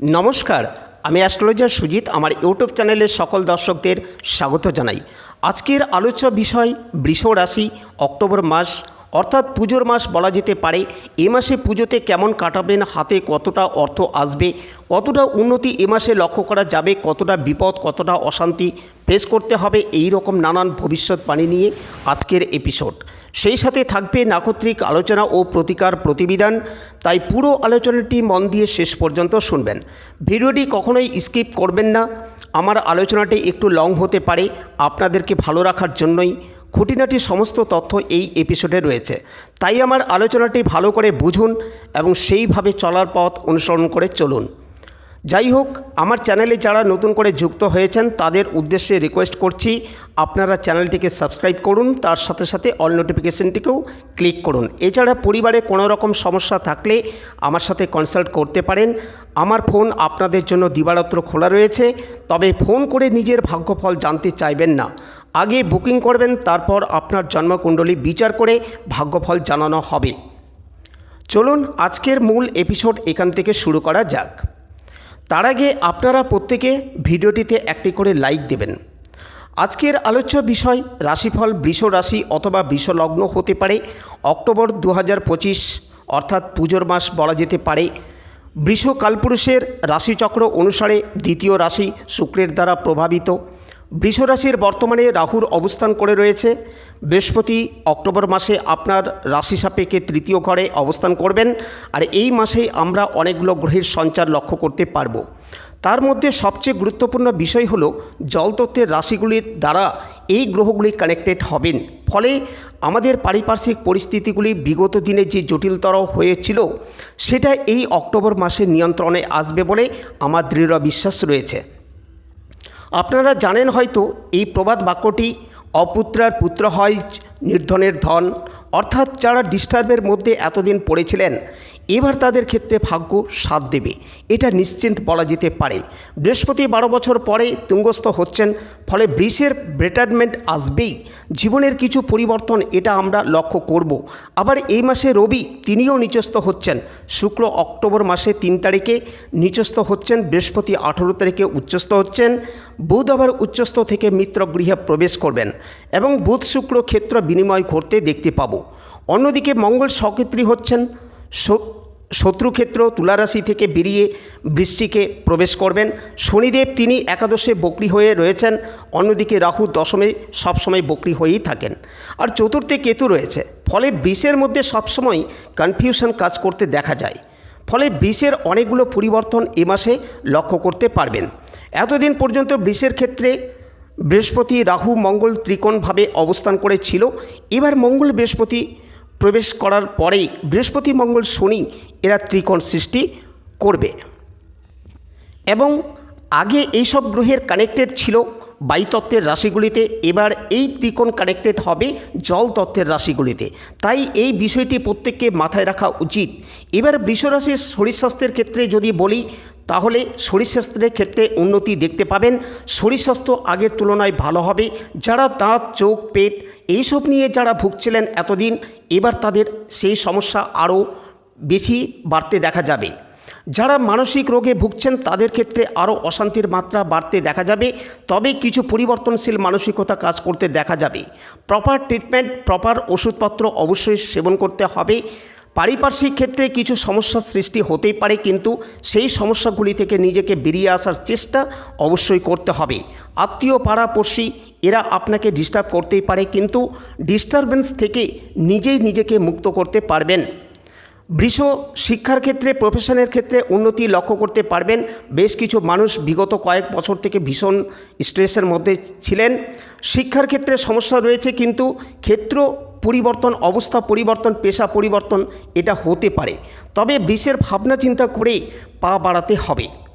নমস্কার, আমি অ্যাস্ট্রোলজার সুজিত, আমার ইউটিউব চ্যানেলের সকল দর্শকদের স্বাগত জানাই। আজকের আলোচ্য বিষয় বৃষ রাশি, অক্টোবর মাস অর্থাৎ পুজোর মাস বলা যেতে পারে, এ মাসে পুজোতে কেমন কাটাবেন, হাতে কতটা অর্থ আসবে, কতটা উন্নতি এ মাসে লক্ষ্য করা যাবে, কতটা বিপদ, কতটা অশান্তি ফেস করতে হবে, এই রকম নানান ভবিষ্যৎবাণী নিয়ে আজকের এপিসোড সেই সাথে থাকবে নাক্ষত্রিক আলোচনা ও প্রতিকার প্রতিবিধান, তাই পুরো আলোচনাটি মন দিয়ে শেষ পর্যন্ত শুনবেন। ভিডিওটি কখনোই স্কিপ করবেন না, আমার আলোচনাটি একটু লং হতে পারে, আপনাদেরকে ভালো রাখার জন্যই। খুঁটিনাটি সমস্ত তথ্য এই এপিসোডে রয়েছে। তাই আমার আলোচনাটি ভালো করে বুঝুন এবং সেইভাবে চলার পথ অনুসরণ করে চলুন। যাই হোক, আমার চ্যানেলে যারা নতুন করে যুক্ত হয়েছেন, তাদের উদ্দেশ্যে রিকোয়েস্ট করছি, আপনারা চ্যানেলটিকে সাবস্ক্রাইব করুন, তার সাথে সাথে অল নোটিফিকেশনটিকেও ক্লিক করুন। এছাড়া পরিবারে কোনো রকম সমস্যা থাকলে আমার সাথে কনসাল্ট করতে পারেন। আমার ফোন আপনাদের জন্য দিবারাত্র খোলা রয়েছে, তবে ফোন করে নিজের ভাগ্যফল জানতে চাইবেন না। আগে বুকিং করবেন, তারপর আপনার জন্মকুণ্ডলী বিচার করে ভাগ্যফল জানানো হবে। চলুন আজকের মূল এপিসোড এখান থেকে শুরু করা যাক। তার আগে আপনারা প্রত্যেকে ভিডিওটিতে একটি করে লাইক দেবেন। আজকের আলোচ্য বিষয়, রাশিফল, বৃষ রাশি অথবা লগ্ন হতে পারে, অক্টোবর দু হাজার পঁচিশ, অর্থাৎ পুজোর মাস বলা যেতে পারে। বৃষ কালপুরুষের রাশিচক্র অনুসারে দ্বিতীয় রাশি শুক্রের দ্বারা প্রভাবিত। বৃষ রাশির বর্তমানে রাহুর অবস্থান করে রয়েছে। বৃহস্পতি অক্টোবর মাসে আপনার রাশি সাপেক্ষে তৃতীয় ঘরে অবস্থান করবেন। আর এই মাসে আমরা অনেকগুলো গ্রহের সঞ্চার লক্ষ্য করতে পারব। তার মধ্যে সবচেয়ে গুরুত্বপূর্ণ বিষয় হলো, জলতত্ত্বের রাশিগুলির দ্বারা এই গ্রহগুলি কানেক্টেড হবেন। ফলে আমাদের পারিপার্শ্বিক পরিস্থিতিগুলি বিগত দিনে যে জটিলতর হয়েছিল, সেটা এই অক্টোবর মাসে নিয়ন্ত্রণে আসবে বলে আমার দৃঢ় বিশ্বাস রয়েছে। আপনারা জানেন হয়তো এই প্রবাদ বাক্যটি অপুত্রার পুত্র হয় নির্ধনের ধন, অর্থাৎ যারা ডিস্টার্বের মধ্যে এতদিন পড়েছিলেন। এবার তাদের ক্ষেত্রে ভাগ্য সাথ দেবে। এটা নিশ্চিন্ত বলা যেতে পারে। বৃহস্পতি বারো বছর পরে তুঙ্গস্থ হচ্ছেন, ফলে বৃষের বেটারমেন্ট আসবেই। জীবনের কিছু পরিবর্তন এটা আমরা লক্ষ্য করব। আবার এই মাসে রবি তিনিও নিচস্থ হচ্ছেন। শুক্র অক্টোবর মাসে তিন তারিখে নিচস্থ হচ্ছেন, বৃহস্পতি আঠেরো তারিখে উচ্চস্থ হচ্ছেন। বুধ আবার উচ্চস্থ থেকে মিত্র গৃহে প্রবেশ করবেন এবং বুধ শুক্র ক্ষেত্র বিনিময় করতে দেখতে পাবো। অন্যদিকে মঙ্গল সক্ষেত্রী হচ্ছেন শত্রুক্ষেত্র তুলারাশি থেকে বেরিয়ে বৃষ্টিকে প্রবেশ করবেন। শনিদেব তিনি একাদশে বকরি হয়ে রয়েছেন। অন্যদিকে রাহু দশমে সবসময় বকরি হয়েই থাকেন। আর চতুর্থে কেতু রয়েছে। ফলে বিষের মধ্যে সবসময় কনফিউশন কাজ করতে দেখা যায়। ফলে বিষের অনেকগুলো পরিবর্তন এ মাসে লক্ষ্য করতে পারবেন। এতদিন পর্যন্ত বিষের ক্ষেত্রে বৃহস্পতি, রাহু, মঙ্গল ত্রিকোণভাবে অবস্থান করেছিল। এবার মঙ্গল বৃহস্পতি প্রবেশ করার পরেই বৃহস্পতি মঙ্গল শনি এরা ত্রিকোণ সৃষ্টি করবে। এবং আগে এইসব গ্রহের কানেক্টেড ছিল বায়ুতত্ত্বের রাশিগুলিতে এবার এই ত্রিকোণ কানেক্টেড হবে জল তত্ত্বের রাশিগুলিতে। তাই এই বিষয়টি প্রত্যেককে মাথায় রাখা উচিত। এবার বৃষরাশির শরীর স্বাস্থ্যের ক্ষেত্রে যদি বলি, তাহলে শরীর স্বাস্থ্যের ক্ষেত্রে উন্নতি দেখতে পাবেন। শরীর স্বাস্থ্য আগের তুলনায় ভালো হবে। যারা দাঁত, চোখ, পেট এইসব নিয়ে যারা ভুগছিলেন এতদিন, এবার তাদের সেই সমস্যা আরও বেশি বাড়তে দেখা যাবে। যারা মানসিক রোগে ভুগছেন, তাদের ক্ষেত্রে আরও অশান্তির মাত্রা বাড়তে দেখা যাবে। তবে কিছু পরিবর্তনশীল মানসিকতা কাজ করতে দেখা যাবে। প্রপার ট্রিটমেন্ট, প্রপার ওষুধপত্র অবশ্যই সেবন করতে হবে। পারিপার্শ্বিক ক্ষেত্রে কিছু সমস্যার সৃষ্টি হতেই পারে, কিন্তু সেই সমস্যাগুলি থেকে নিজেকে বেরিয়ে আসার চেষ্টা অবশ্যই করতে হবে। আত্মীয়, পাড়াপড়শি, এরা আপনাকে ডিস্টার্ব করতেই পারে, কিন্তু ডিস্টারবেন্স থেকে নিজেই নিজেকে মুক্ত করতে পারবেন। বৃষ শিক্ষার ক্ষেত্রে প্রফেশনের ক্ষেত্রে উন্নতি লক্ষ্য করতে পারবেন। বেশ কিছু মানুষ বিগত কয়েক বছর থেকে ভীষণ স্ট্রেসের মধ্যে ছিলেন। শিক্ষার ক্ষেত্রে সমস্যা রয়েছে কিন্তু ক্ষেত্র পরিবর্তন, অবস্থা পরিবর্তন, পেশা পরিবর্তন এটা হতে পারে। তবে বৃষের ভাবনা চিন্তা করে পা বাড়াতে হবে।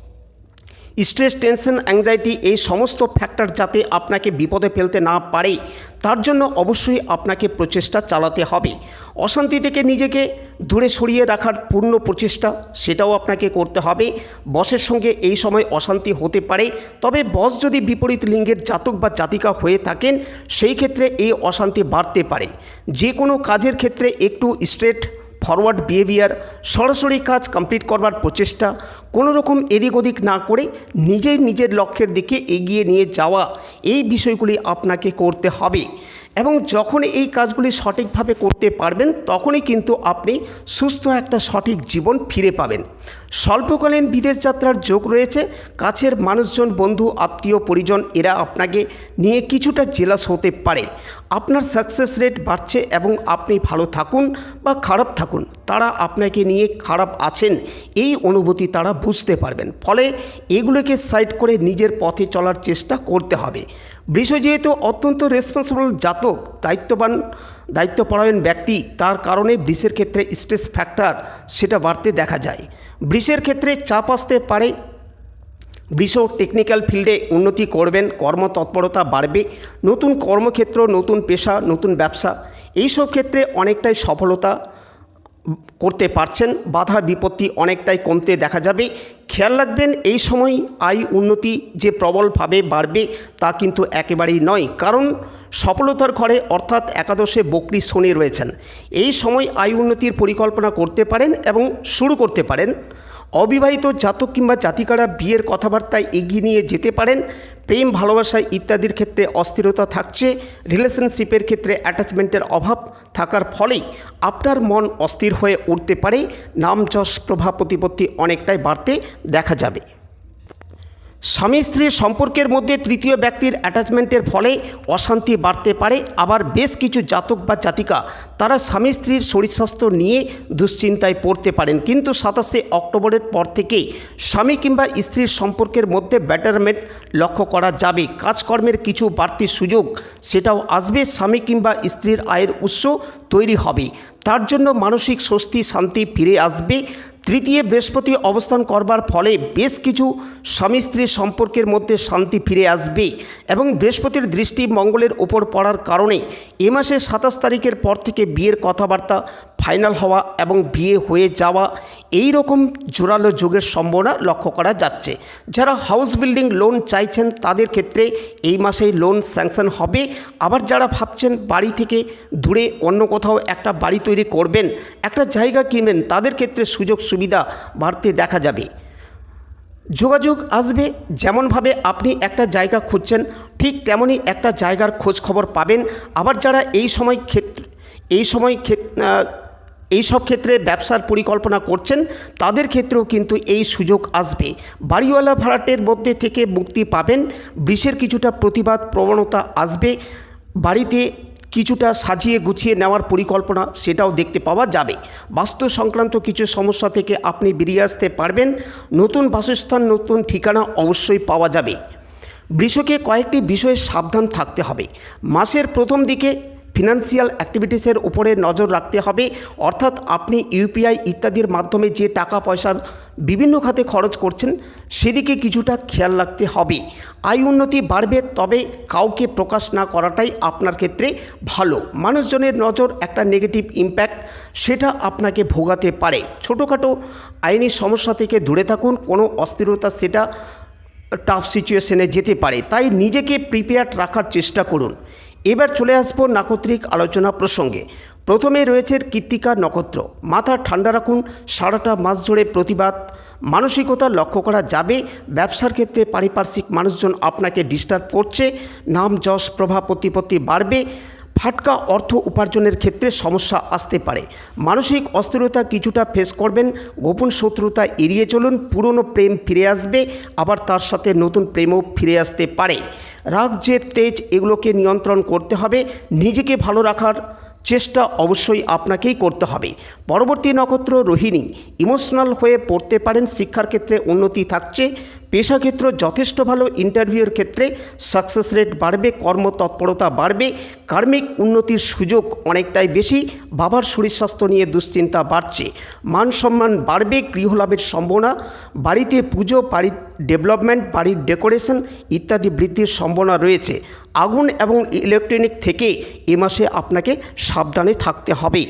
স্ট্রেস, টেনশন অ্যাংজাইটি এই সমস্ত ফ্যাক্টর যাতে আপনাকে বিপদে ফেলতে না পারে, তার জন্য অবশ্যই আপনাকে প্রচেষ্টা চালাতে হবে। অশান্তি থেকে নিজেকে দূরে সরিয়ে রাখার পূর্ণ প্রচেষ্টা সেটাও আপনাকে করতে হবে। বসের সঙ্গে এই সময় অশান্তি হতে পারে, তবে বস যদি বিপরীত লিঙ্গের জাতক বা জাতিকা হয়ে থাকেন, সেই ক্ষেত্রে এই অশান্তি বাড়তে পারে। যে কোনো কাজের ক্ষেত্রে একটু স্ট্রেট ফরওয়ার্ড বিহেভিয়ার সরাসরি কাজ কমপ্লিট করবার প্রচেষ্টা কোনো রকম এদিক ওদিক না করে নিজেই নিজের লক্ষ্যের দিকে এগিয়ে নিয়ে যাওয়া, এই বিষয়গুলি আপনাকে করতে হবে। এবং যখন এই কাজগুলি সঠিকভাবে করতে পারবেন, তখনই কিন্তু আপনি সুস্থ একটা সঠিক জীবন ফিরে পাবেন। স্বল্পকালীন বিদেশ যাত্রার যোগ রয়েছে। কাছের মানুষজন, বন্ধু, আত্মীয়, পরিজন, এরা আপনাকে নিয়ে কিছুটা জেলাস হতে পারে। আপনার সাকসেস রেট বাড়ছে এবং আপনি ভালো থাকুন বা খারাপ থাকুন। তারা আপনাকে নিয়ে খারাপ আছেন, এই অনুভূতি তারা বুঝতে পারবেন। ফলে এগুলোকে সাইড করে নিজের পথে চলার চেষ্টা করতে হবে। বৃষ যেহেতু অত্যন্ত রেসপন্সিবল জাতক, দায়িত্ববান দায়িত্বপরায়ণ ব্যক্তি, তার কারণে বৃষের ক্ষেত্রে স্ট্রেস ফ্যাক্টর সেটা বাড়তে দেখা যায়। বৃষের ক্ষেত্রে চাপ আসতে পারে। বৃষ টেকনিক্যাল ফিল্ডে উন্নতি করবেন, কর্মতৎপরতা বাড়বে, নতুন কর্মক্ষেত্র, নতুন পেশা, নতুন ব্যবসা, এইসব ক্ষেত্রে অনেকটাই সফলতা। করতে পারছেন বাধা বিপত্তি অনেকটাই কমতে দেখা যাবে। খেয়াল রাখবেন, এই সময় আয় উন্নতি যে প্রবলভাবে বাড়বে তা কিন্তু একেবারেই নয়। কারণ সফলতার ঘরে অর্থাৎ একাদশে বকরি শনি রয়েছেন। এই সময় আয় উন্নতির পরিকল্পনা করতে পারেন এবং শুরু করতে পারেন। অবিবাহিত জাতক কিংবা জাতিকারা বিয়ের কথাবার্তায় এগিয়ে নিয়ে যেতে পারেন। প্রেম, ভালোবাসা ইত্যাদির ক্ষেত্রে অস্থিরতা থাকছে। রিলেশনশিপের ক্ষেত্রে অ্যাটাচমেন্টের অভাব থাকার ফলেই আপনার মন অস্থির হয়ে উঠতে পারে। নাম যশ, প্রভাব, প্রতিপত্তি অনেকটাই বাড়তে দেখা যাবে। স্বামী স্ত্রীর সম্পর্কের মধ্যে তৃতীয় ব্যক্তির অ্যাটাচমেন্টের ফলে অশান্তি বাড়তে পারে। আবার বেশ কিছু জাতক বা জাতিকা, তারা স্বামী স্ত্রীর শরীর স্বাস্থ্য নিয়ে দুশ্চিন্তায় পড়তে পারেন। কিন্তু সাতাশে অক্টোবরের পর থেকে স্বামী কিংবা স্ত্রীর সম্পর্কের মধ্যে ব্যাটারমেন্ট লক্ষ্য করা যাবে। কাজকর্মের কিছু বাড়তি সুযোগ, সেটাও আসবে। স্বামী কিংবা স্ত্রীর আয়ের উৎস তৈরি হবে। তার জন্য মানসিক স্বস্তি, শান্তি ফিরে আসবে। তৃতীয় বৃহস্পতি অবস্থান করবার ফলে বেশ কিছু স্বামী স্ত্রীর সম্পর্কের মধ্যে শান্তি ফিরে আসবে এবং বৃহস্পতির দৃষ্টি মঙ্গলের ওপর পড়ার কারণে এ মাসের সাতাশ তারিখের পর থেকে বিয়ের কথাবার্তা ফাইনাল হওয়া এবং বিয়ে হয়ে যাওয়া এই রকম জোরালো যুগের সম্ভাবনা লক্ষ্য করা যাচ্ছে। যারা হাউস বিল্ডিং লোন চাইছেন, তাদের ক্ষেত্রে এই মাসেই লোন স্যাংশন হবে। আবার যারা ভাবছেন বাড়ি থেকে দূরে অন্য কোথাও একটা বাড়ি তৈরি করবেন, একটা জায়গা কিনবেন, তাদের ক্ষেত্রে সুযোগ সুবিধা বাড়তে দেখা যাবে। যোগাযোগ আসবে, যেমনভাবে আপনি একটা জায়গা খুঁজছেন, ঠিক তেমনই একটা জায়গার খোঁজ খবর পাবেন। আবার যারা এই সময় ক্ষেত্রে এই সময় এই সব ক্ষেত্রে ব্যবসার পরিকল্পনা করছেন, তাদের ক্ষেত্রেও কিন্তু এই সুযোগ আসবে। বাড়িওয়ালা ভাড়াটের মধ্যে থেকে মুক্তি পাবেন বিষের কিছুটা প্রতিবাদ প্রবণতা আসবে, বাড়িতে কিছুটা সাজিয়ে গুছিয়ে নেওয়ার পরিকল্পনা সেটাও দেখতে পাওয়া যাবে। বাস্তু সংক্রান্ত কিছু সমস্যা থেকে আপনি বেরিয়ে আসতে পারবেন, নতুন বাসস্থান, নতুন ঠিকানা অবশ্যই পাওয়া যাবে। বৃষকে কয়েকটি বিষয়ে সাবধান থাকতে হবে। মাসের প্রথম দিকে ফিনান্সিয়াল অ্যাক্টিভিটিসের উপরে নজর রাখতে হবে। অর্থাৎ আপনি ইউপিআই ইত্যাদির মাধ্যমে যে টাকা পয়সা বিভিন্ন খাতে খরচ করছেন, সেদিকে কিছুটা খেয়াল রাখতে হবে। আয় উন্নতি বাড়বে, তবে কাউকে প্রকাশ না করাটাই আপনার ক্ষেত্রে ভালো। মানুষজনের নজর একটা নেগেটিভ ইম্প্যাক্ট সেটা আপনাকে ভোগাতে পারে। ছোটোখাটো আইনি সমস্যা থেকে দূরে থাকুন, কোনো অস্থিরতা সেটা টাফ সিচুয়েশনে যেতে পারে। তাই নিজেকে প্রিপেয়ার্ড রাখার চেষ্টা করুন। এবার চলে আসব নাকত্রিক আলোচনা প্রসঙ্গে। প্রথমে রয়েছে কৃত্তিকা নক্ষত্র। মাথা ঠান্ডা রাখুন, সারাটা মাস জুড়ে প্রতিবাদ। মানসিকতা লক্ষ্য করা যাবে, ব্যবসার ক্ষেত্রে পারিপার্শ্বিক মানুষজন আপনাকে ডিস্টার্ব করছে। নাম, যশ, প্রভাব, প্রতিপত্তি বাড়বে। ফাটকা অর্থ উপার্জনের ক্ষেত্রে সমস্যা আসতে পারে। মানসিক অস্থিরতা কিছুটা ফেস করবেন, গোপন শত্রুতা এড়িয়ে চলুন, পুরনো প্রেম ফিরে আসবে, আবার তার সাথে নতুন প্রেমও ফিরে আসতে পারে। রাগ যে তেজ এগুলোকে নিয়ন্ত্রণ করতে হবে, নিজেকে ভালো রাখার চেষ্টা অবশ্যই আপনাকেই করতে হবে। পরবর্তী নক্ষত্র রোহিণী ইমোশনাল হয়ে পড়তে পারেন, শিক্ষার ক্ষেত্রে উন্নতি থাকছে। পেশাক্ষেত্র যথেষ্ট ভালো, ইন্টারভিউর ক্ষেত্রে সাকসেস রেট বাড়বে, কর্মতৎপরতা বাড়বে, কার্মিক উন্নতির সুযোগ অনেকটাই বেশি, বাবার শরীর স্বাস্থ্য নিয়ে দুশ্চিন্তা বাড়ছে। মান সম্মান বাড়বে, গৃহলাভের সম্ভাবনা, বাড়িতে পুজো বাড়ির ডেভেলপমেন্ট, বাড়ির ডেকোরেশন ইত্যাদি বৃদ্ধির সম্ভাবনা রয়েছে। আগুন এবং ইলেকট্রনিক থেকে এ মাসে আপনাকে সাবধানে থাকতে হবে।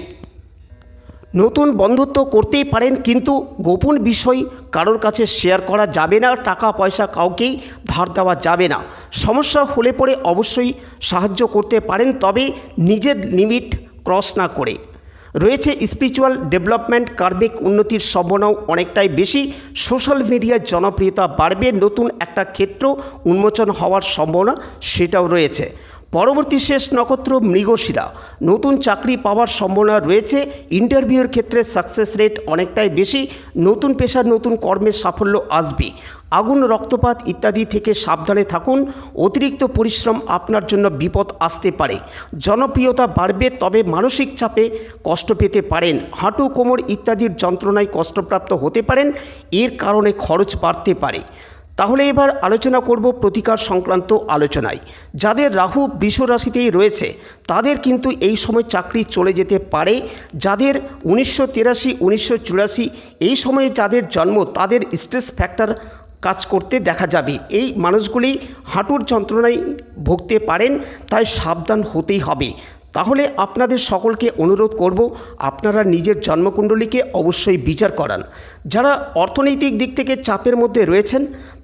নতুন বন্ধুত্ব করতেই পারেন, কিন্তু গোপন বিষয় কারোর কাছে শেয়ার করা যাবে না, টাকা, পয়সা কাউকেই ধার দেওয়া যাবে না। সমস্যা হলে পরে অবশ্যই সাহায্য করতে পারেন, তবে নিজের লিমিট ক্রস না করে। রয়েছে স্পিরিচুয়াল ডেভেলপমেন্ট কার্বিক উন্নতির সম্ভাবনাও অনেকটাই বেশি। সোশ্যাল মিডিয়ার জনপ্রিয়তা বাড়বে, নতুন একটা ক্ষেত্র উন্মোচন হওয়ার সম্ভাবনা সেটাও রয়েছে। পরবর্তী শেষ নক্ষত্র মৃগশিরা। নতুন চাকরি পাওয়ার সম্ভাবনা রয়েছে। ইন্টারভিউর ক্ষেত্রে সাকসেস রেট অনেকটাই বেশি। নতুন পেশার নতুন কর্মের সাফল্য আসবে। আগুন, রক্তপাত ইত্যাদি থেকে সাবধানে থাকুন। অতিরিক্ত পরিশ্রম আপনার জন্য বিপদ আসতে পারে। জনপ্রিয়তা বাড়বে, তবে মানসিক চাপে কষ্ট পেতে পারেন। হাঁটু, কোমর ইত্যাদির যন্ত্রণায় কষ্টপ্রাপ্ত হতে পারেন। এর কারণে খরচ বাড়তে পারে। তাহলে এবার আলোচনা করব প্রতিকার সংক্রান্ত আলোচনায়। যাদের রাহু বৃষ রাশিতেই রয়েছে, তাদের কিন্তু এই সময় চাকরি চলে যেতে পারে। যাদের উনিশশো তিরাশি, উনিশশো চুরাশি, এই সময়ে যাদের জন্ম, তাদের স্ট্রেস ফ্যাক্টর কাজ করতে দেখা যাবে। এই মানুষগুলি হাঁটুর যন্ত্রণায় ভুগতে পারেন, তাই সাবধান হতেই হবে। তাহলে আপনাদের সকলকে অনুরোধ করব, আপনারা নিজের জন্মকুণ্ডলীকে অবশ্যই বিচার করান। যারা অর্থনৈতিক দিক থেকে চাপের মধ্যে রয়েছেন,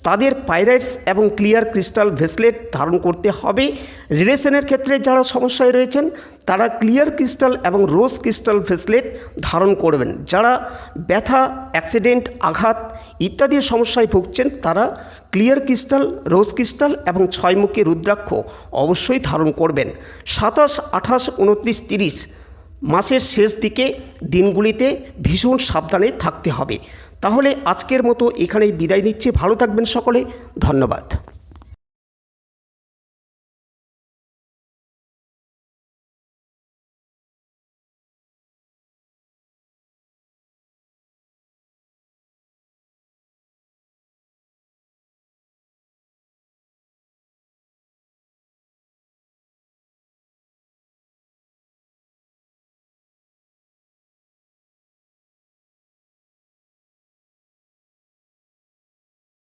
তাদের পাইরাইটস এবং ক্লিয়ার ক্রিস্টাল ভেসলেট ধারণ করতে হবে। রিলেশনের ক্ষেত্রে যারা সমস্যায় রয়েছেন তারা ক্লিয়ার ক্রিস্টাল এবং রোজ ক্রিস্টাল ফেসলেট ধারণ করবেন। যারা ব্যথা, অ্যাক্সিডেন্ট, আঘাত ইত্যাদির সমস্যায় ভুগছেন, তারা ক্লিয়ার ক্রিস্টাল, রোজ ক্রিস্টাল এবং ছয়মুখী রুদ্রাক্ষ অবশ্যই ধারণ করবেন। সাতাশ, আঠাশ, উনত্রিশ, তিরিশ মাসের শেষ দিকে দিনগুলিতে ভীষণ সাবধানে থাকতে হবে। তাহলে আজকের মতো এখানেই বিদায় নিচ্ছি। ভালো থাকবেন সকলে। ধন্যবাদ।